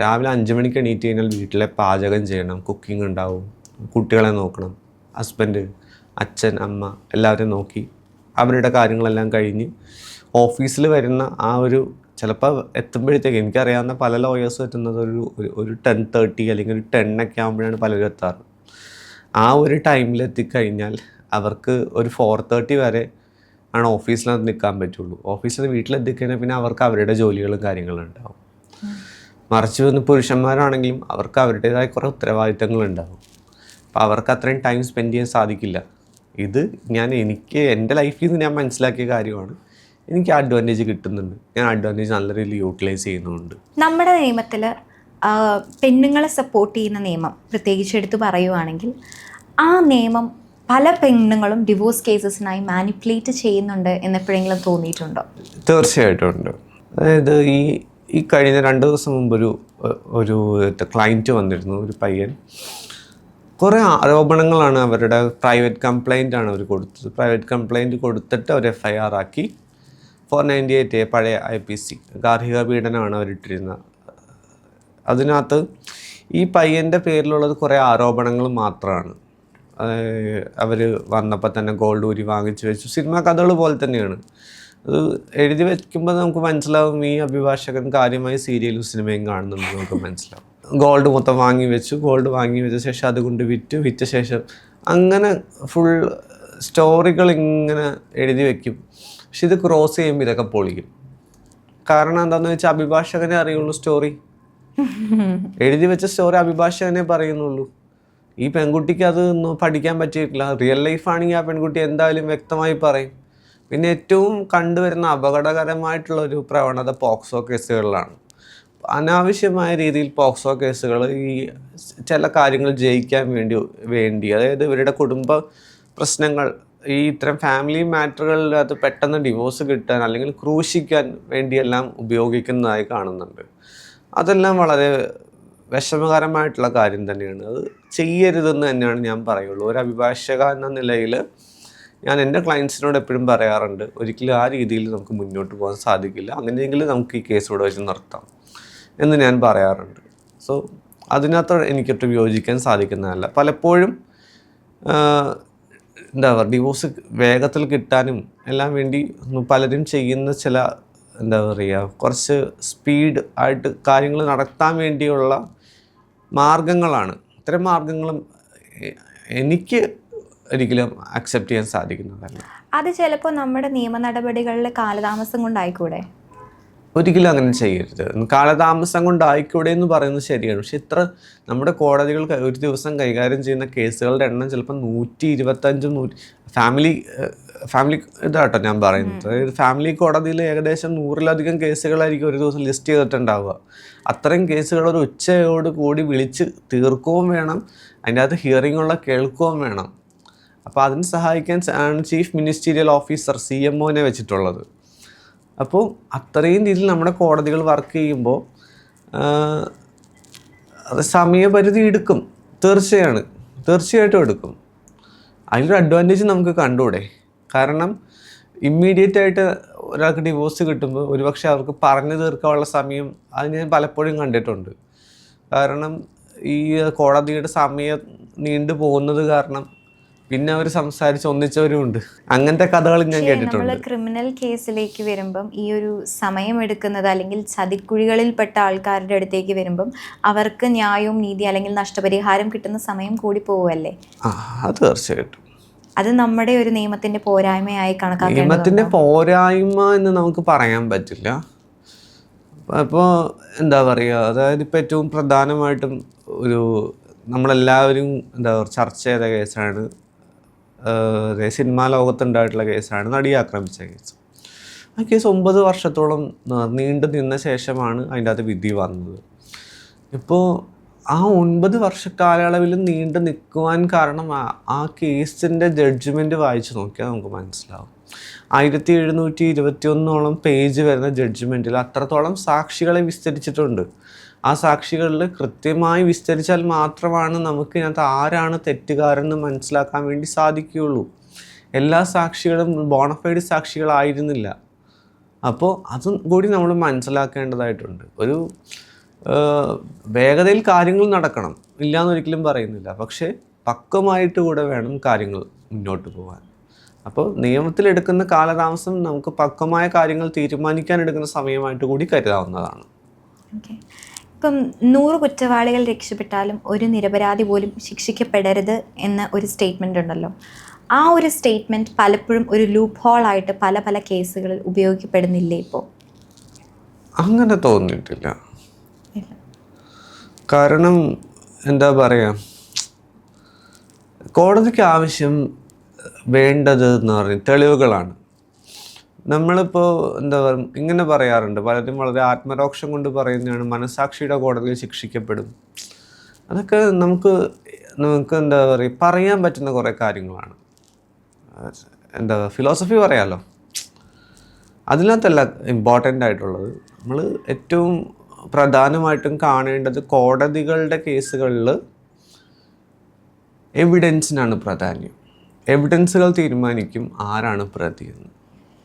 രാവിലെ അഞ്ച് മണിക്ക് എണീറ്റ് കഴിഞ്ഞാൽ വീട്ടിലെ പാചകം ചെയ്യണം കുക്കിംഗ് ഉണ്ടാവും കുട്ടികളെ നോക്കണം ഹസ്ബൻഡ് അച്ഛൻ അമ്മ എല്ലാവരും നോക്കി അവരുടെ കാര്യങ്ങളെല്ലാം കഴിഞ്ഞ് ഓഫീസിൽ വരുന്ന ആ ഒരു ചിലപ്പോൾ എത്തുമ്പോഴത്തേക്ക് എനിക്കറിയാവുന്ന പല ലോയേഴ്സ് എത്തുന്നത് ഒരു ഒരു- ടെൻ തേർട്ടി അല്ലെങ്കിൽ ഒരു ടെൻ ഒക്കെ ആകുമ്പോഴാണ് പലരും എത്താറ്. ആ ഒരു ടൈമിൽ എത്തിക്കഴിഞ്ഞാൽ അവർക്ക് ഒരു ഫോർ തേർട്ടി വരെ ആണ് ഓഫീസിനകത്ത് നിൽക്കാൻ പറ്റുള്ളൂ. ഓഫീസിൽ വീട്ടിലെത്തിക്കഴിഞ്ഞാൽ പിന്നെ അവർക്ക് അവരുടെ ജോലികളും കാര്യങ്ങളും ഉണ്ടാവും. മറിച്ച് വന്ന് പുരുഷന്മാരാണെങ്കിലും അവർക്ക് അവരുടേതായ കുറേ ഉത്തരവാദിത്തങ്ങൾ ഉണ്ടാവും. അപ്പോൾ അവർക്ക് അത്രയും ടൈം സ്പെൻഡ് ചെയ്യാൻ സാധിക്കില്ല. ഇത് ഞാൻ എനിക്ക് എന്റെ ലൈഫിൽ നിന്ന് ഞാൻ മനസ്സിലാക്കിയ കാര്യമാണ്. എനിക്ക് അഡ്വാന്റേജ് കിട്ടുന്നുണ്ട്. ഞാൻ അഡ്വാന്റേജ് നല്ല രീതിയിൽ യൂട്ടിലൈസ് ചെയ്യുന്നുണ്ട്. നമ്മുടെ നിയമത്തിൽ പെണ്ണുങ്ങളെ സപ്പോർട്ട് ചെയ്യുന്ന നിയമം പ്രത്യേകിച്ച് എടുത്തു പറയുവാണെങ്കിൽ ആ നിയമം പല പെണ്ണുങ്ങളും ഡിവോഴ്സ് കേസസിനായി മാനിപ്പുലേറ്റ് ചെയ്യുന്നുണ്ട് എന്നെപ്പോഴെങ്കിലും തോന്നിയിട്ടുണ്ടോ? തീർച്ചയായിട്ടും ഉണ്ട്. അതായത് ഈ ഈ കഴിഞ്ഞ രണ്ട് ദിവസം മുമ്പ് ഒരു ഒരു ക്ലയന്റ് വന്നിരുന്നു ഒരു പയ്യൻ. കുറേ ആരോപണങ്ങളാണ് അവരുടെ പ്രൈവറ്റ് കംപ്ലൈന്റ് ആണ് അവർ കൊടുത്തത്. പ്രൈവറ്റ് കംപ്ലൈന്റ് കൊടുത്തിട്ട് അവർ എഫ് ഐ ആർ ആക്കി ഫോർ നയന്റി എയ്റ്റ് എ പഴയ ഐ പി സി ഗാർഹിക പീഡനമാണ് അവരിട്ടിരുന്നത് അതിനകത്ത് ഈ പയ്യന്റെ പേരിലുള്ളത് കുറേ ആരോപണങ്ങൾ മാത്രമാണ്. അവർ വന്നപ്പോൾ തന്നെ ഗോൾഡ് ഊരി വാങ്ങിച്ചു വെച്ചു. സിനിമ കഥകൾ പോലെ തന്നെയാണ്. അത് എഴുതി വയ്ക്കുമ്പോൾ നമുക്ക് മനസ്സിലാവും ഈ അഭിഭാഷകൻ കാര്യമായി സീരിയലും സിനിമയും കാണുന്നുണ്ട് നമുക്ക് മനസ്സിലാവും. ഗോൾഡ് മൊത്തം വാങ്ങി വെച്ചു. ഗോൾഡ് വാങ്ങി വെച്ച ശേഷം അതുകൊണ്ട് വിറ്റു. വിറ്റ ശേഷം അങ്ങനെ ഫുൾ സ്റ്റോറികൾ ഇങ്ങനെ എഴുതി വെക്കും. പക്ഷെ ഇത് ക്രോസ് ചെയ്യുമ്പോൾ ഇതൊക്കെ പൊളിക്കും കാരണം എന്താണെന്ന് വെച്ചാൽ അഭിഭാഷകനെ അറിയുള്ളൂ സ്റ്റോറി എഴുതി വെച്ച സ്റ്റോറി അഭിഭാഷകനെ പറയുന്നുള്ളൂ. ഈ പെൺകുട്ടിക്ക് അത് പഠിക്കാൻ പറ്റിയിട്ടില്ല. റിയൽ ലൈഫാണെങ്കിൽ ആ പെൺകുട്ടി എന്തായാലും വ്യക്തമായി പറയും. പിന്നെ ഏറ്റവും കണ്ടുവരുന്ന അപകടകരമായിട്ടുള്ള ഒരു പ്രവണത പോക്സോ കേസുകളിലാണ്. അനാവശ്യമായ രീതിയിൽ പോക്സോ കേസുകൾ ഈ ചില കാര്യങ്ങൾ ജയിക്കാൻ വേണ്ടി വേണ്ടി അതായത് ഇവരുടെ കുടുംബ പ്രശ്നങ്ങൾ ഈ ഇത്തരം ഫാമിലി മാറ്ററുകളിനകത്ത് പെട്ടെന്ന് ഡിവോഴ്സ് കിട്ടാൻ അല്ലെങ്കിൽ ക്രൂശിക്കാൻ വേണ്ടിയെല്ലാം ഉപയോഗിക്കുന്നതായി കാണുന്നുണ്ട്. അതെല്ലാം വളരെ വിഷമകരമായിട്ടുള്ള കാര്യം തന്നെയാണ്. അത് ചെയ്യരുതെന്ന് തന്നെയാണ് ഞാൻ പറയുള്ളൂ. ഒരു അഭിഭാഷക എന്ന നിലയിൽ ഞാൻ എന്റെ ക്ലയൻസിനോട് എപ്പോഴും പറയാറുണ്ട് ഒരിക്കലും ആ രീതിയിൽ നമുക്ക് മുന്നോട്ട് പോകാൻ സാധിക്കില്ല. അങ്ങനെയെങ്കിലും നമുക്ക് ഈ കേസ് ഇവിടെ വെച്ച് നിർത്താം. എന്ന് ഞാൻ പറയാറുണ്ട്. സോ അതിനകത്ത് എനിക്കൊട്ടും യോജിക്കാൻ സാധിക്കുന്നതല്ല. പലപ്പോഴും എന്താ പറയുക ഡിവോഴ്സ് വേഗത്തിൽ കിട്ടാനും എല്ലാം വേണ്ടി പലരും ചെയ്യുന്ന ചില എന്താ പറയുക കുറച്ച് സ്പീഡ് ആയിട്ട് കാര്യങ്ങൾ നടത്താൻ വേണ്ടിയുള്ള മാർഗങ്ങളാണ്. ഇത്തരം മാർഗങ്ങളും എനിക്ക് ഒരിക്കലും അക്സെപ്റ്റ് ചെയ്യാൻ സാധിക്കുന്നതല്ല. അത് ചിലപ്പോൾ നമ്മുടെ നിയമ നടപടികളിലെ കാലതാമസം കൊണ്ടായിക്കൂടെ? ഒരിക്കലും അങ്ങനെ ചെയ്യരുത്. കാലതാമസം കൊണ്ടായിക്കൂടെ എന്ന് പറയുന്നത് ശരിയാണ്. പക്ഷെ ഇത്ര നമ്മുടെ കോടതികൾ ഒരു ദിവസം കൈകാര്യം ചെയ്യുന്ന കേസുകളുടെ എണ്ണം ചിലപ്പോൾ നൂറ്റി ഇരുപത്തഞ്ചും നൂറ്റി ഫാമിലി ഫാമിലി ഇതാട്ടോ ഞാൻ പറയുന്നത്. ഫാമിലി കോടതിയിൽ ഏകദേശം നൂറിലധികം കേസുകളായിരിക്കും ഒരു ദിവസം ലിസ്റ്റ് ചെയ്തിട്ടുണ്ടാവുക. അത്രയും കേസുകൾ ഒരു ഉച്ചയോട് കൂടി വിളിച്ച് തീർക്കുകയും വേണം. അതിന്റെ അകത്ത് ഹിയറിംഗ് ഉള്ള കേൾക്കുകയും വേണം. അപ്പോൾ അതിന് സഹായിക്കാൻ chief ministerial officer C M one വെച്ചിട്ടുള്ളത്. അപ്പോൾ അത്രയും രീതിയിൽ നമ്മുടെ കോടതികൾ വർക്ക് ചെയ്യുമ്പോൾ അത് സമയപരിധി എടുക്കും. തീർച്ചയാണ്. തീർച്ചയായിട്ടും എടുക്കും. അതിലൊരു അഡ്വാന്റേജ് നമുക്ക് കണ്ടൂടെ കാരണം ഇമ്മീഡിയറ്റ് ആയിട്ട് ഒരാൾക്ക് ഡിവോഴ്സ് കിട്ടുമ്പോൾ ഒരുപക്ഷെ അവർക്ക് പറഞ്ഞു തീർക്കാനുള്ള സമയം അത് ഞാൻ പലപ്പോഴും കണ്ടിട്ടുണ്ട്. കാരണം ഈ കോടതിയുടെ സമയം നീണ്ടു പോകുന്നത് കാരണം പിന്നെ അവർ സംസാരിച്ച് ഒന്നിച്ചവരും ഉണ്ട്. അങ്ങനത്തെ കഥകളും ഞാൻ കേട്ടിട്ടുണ്ട്. ക്രിമിനൽ കേസിലേക്ക് വരുമ്പം ഈ ഒരു സമയം എടുക്കുന്നത് അല്ലെങ്കിൽ ചതിക്കുഴികളിൽപ്പെട്ട ആൾക്കാരുടെ അടുത്തേക്ക് വരുമ്പം അവർക്ക് ന്യായവും നീതി അല്ലെങ്കിൽ നഷ്ടപരിഹാരം കിട്ടുന്ന സമയം കൂടി പോവല്ലേ? അത് തീർച്ചയായിട്ടും. അത് നമ്മുടെ ഒരു നിയമത്തിന്റെ പോരായ്മയായി കണക്കാക്കാം നിയമത്തിന്റെ പോരായ്മ എന്ന് നമുക്ക് പറയാൻ പറ്റില്ല. അപ്പോൾ എന്താ പറയുക അതായത് ഇപ്പോൾ ഏറ്റവും പ്രധാനമായിട്ടും ഒരു നമ്മളെല്ലാവരും എന്താ പറയുക ചർച്ച ചെയ്ത കേസാണ് സിനിമാ ലോകത്തുണ്ടായിട്ടുള്ള കേസാണ് നടിയെ ആക്രമിച്ച കേസ്. ആ കേസ് ഒമ്പത് വർഷത്തോളം നീണ്ടു നിന്ന ശേഷമാണ് അതിന്റെ അകത്ത് വിധി വന്നത്. ഇപ്പോൾ ആ ഒൻപത് വർഷ കാലയളവിൽ നീണ്ടു നിൽക്കുവാൻ കാരണം ആ- ആ കേസിന്റെ ജഡ്ജ്മെന്റ് വായിച്ച് നോക്കിയാൽ നമുക്ക് മനസ്സിലാവും. ആയിരത്തി എഴുന്നൂറ്റി ഇരുപത്തിയൊന്നോളം പേജ് വരുന്ന ജഡ്ജ്മെന്റിൽ അത്രത്തോളം സാക്ഷികളെ വിസ്തരിച്ചിട്ടുണ്ട്. ആ സാക്ഷികളിൽ കൃത്യമായി വിസ്തരിച്ചാൽ മാത്രമാണ് നമുക്ക് ഇതിനകത്ത് ആരാണ് തെറ്റുകാരെന്ന് മനസ്സിലാക്കാൻ വേണ്ടി സാധിക്കുകയുള്ളൂ. എല്ലാ സാക്ഷികളും ബോണഫൈഡ് സാക്ഷികളായിരുന്നില്ല. അപ്പോൾ അതും കൂടി നമ്മൾ മനസ്സിലാക്കേണ്ടതായിട്ടുണ്ട്. ഒരു വേഗതയിൽ കാര്യങ്ങൾ നടക്കണം ഇല്ലയെന്ന് ഒരിക്കലും പറയുന്നില്ല. പക്ഷേ പക്വമായിട്ട് കൂടെ വേണം കാര്യങ്ങൾ മുന്നോട്ട് പോകാൻ. അപ്പോൾ നിയമത്തിലെടുക്കുന്ന കാലതാമസം നമുക്ക് പക്വമായ കാര്യങ്ങൾ തീരുമാനിക്കാൻ എടുക്കുന്ന സമയമായിട്ട് കൂടി കരുതാവുന്നതാണ്. ഓക്കെ. ഇപ്പം നൂറ് കുറ്റവാളികൾ രക്ഷപ്പെട്ടാലും ഒരു നിരപരാധി പോലും ശിക്ഷിക്കപ്പെടരുത് എന്ന ഒരു സ്റ്റേറ്റ്മെന്റ് ഉണ്ടല്ലോ. ആ ഒരു സ്റ്റേറ്റ്മെന്റ് പലപ്പോഴും ഒരു ലൂപ്പ് ഹോളായിട്ട് പല പല കേസുകളിൽ ഉപയോഗിക്കപ്പെടുന്നില്ലേ ഇപ്പോൾ അങ്ങനെ തോന്നിയിട്ടില്ല. കാരണം എന്താ പറയുക കോടതിക്ക് ആവശ്യം വേണ്ടത് എന്ന് പറഞ്ഞ തെളിവുകളാണ്. നമ്മളിപ്പോൾ എന്താ പറയുക ഇങ്ങനെ പറയാറുണ്ട് പലരും വളരെ ആത്മരോക്ഷം കൊണ്ട് പറയുന്നതാണ് മനസാക്ഷിയുടെ കോടതിയിൽ ശിക്ഷിക്കപ്പെടും. അതൊക്കെ നമുക്ക് നമുക്ക് എന്താ പറയുക പറയാൻ പറ്റുന്ന കുറേ കാര്യങ്ങളാണ്. എന്താ ഫിലോസഫി പറയാമല്ലോ അതിനകത്തല്ല ഇമ്പോർട്ടന്റ് ആയിട്ടുള്ളത്. നമ്മൾ ഏറ്റവും പ്രധാനമായിട്ടും കാണേണ്ടത് കോടതികളുടെ കേസുകളിൽ എവിഡൻസിനാണ് പ്രാധാന്യം. എവിഡൻസുകൾ തീരുമാനിക്കും ആരാണ് പ്രതി എന്ന്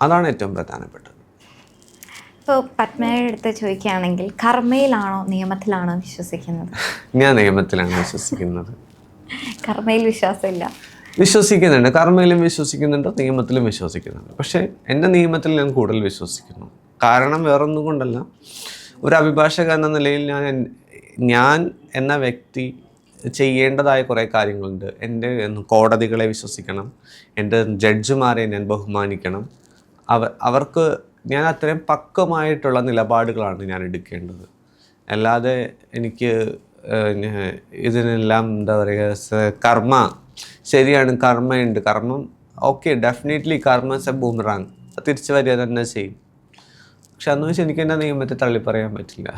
അതാണ് ഏറ്റവും പ്രധാനപ്പെട്ടത്. ഇപ്പോൾ പത്മയുടെ അടുത്ത് ചോദിക്കുകയാണെങ്കിൽ കർമ്മയിലാണോ നിയമത്തിലാണോ വിശ്വസിക്കുന്നത്? ഞാൻ നിയമത്തിലാണ് വിശ്വസിക്കുന്നത്. കർമ്മയിൽ വിശ്വാസമില്ല. വിശ്വസിക്കുന്നുണ്ട്. കർമ്മയിലും വിശ്വസിക്കുന്നുണ്ട് നിയമത്തിലും വിശ്വസിക്കുന്നുണ്ട്. പക്ഷേ എന്റെ നിയമത്തിൽ ഞാൻ കൂടുതൽ വിശ്വസിക്കുന്നു. കാരണം വേറൊന്നും കൊണ്ടല്ല. ഒരു അഭിഭാഷക എന്ന നിലയിൽ ഞാൻ ഞാൻ എന്ന വ്യക്തി ചെയ്യേണ്ടതായ കുറേ കാര്യങ്ങളുണ്ട്. എന്റെ കോടതികളെ വിശ്വസിക്കണം. എന്റെ ജഡ്ജിമാരെ ഞാൻ ബഹുമാനിക്കണം. അവ അവർക്ക് ഞാൻ അത്രയും പക്വമായിട്ടുള്ള നിലപാടുകളാണ് ഞാൻ എടുക്കേണ്ടത്. അല്ലാതെ എനിക്ക് ഇതിനെല്ലാം എന്താ പറയുക കർമ്മ ശരിയാണ് കർമ്മയുണ്ട്. കർമ്മം ഓക്കെ ഡെഫിനറ്റ്ലി കർമ്മ എ ബൂമറാങ്. തിരിച്ചു വരിക തന്നെ ചെയ്യും. പക്ഷെ അന്ന് വെച്ചാൽ എനിക്ക് എന്റെ നിയമത്തെ തള്ളി പറയാൻ പറ്റില്ല.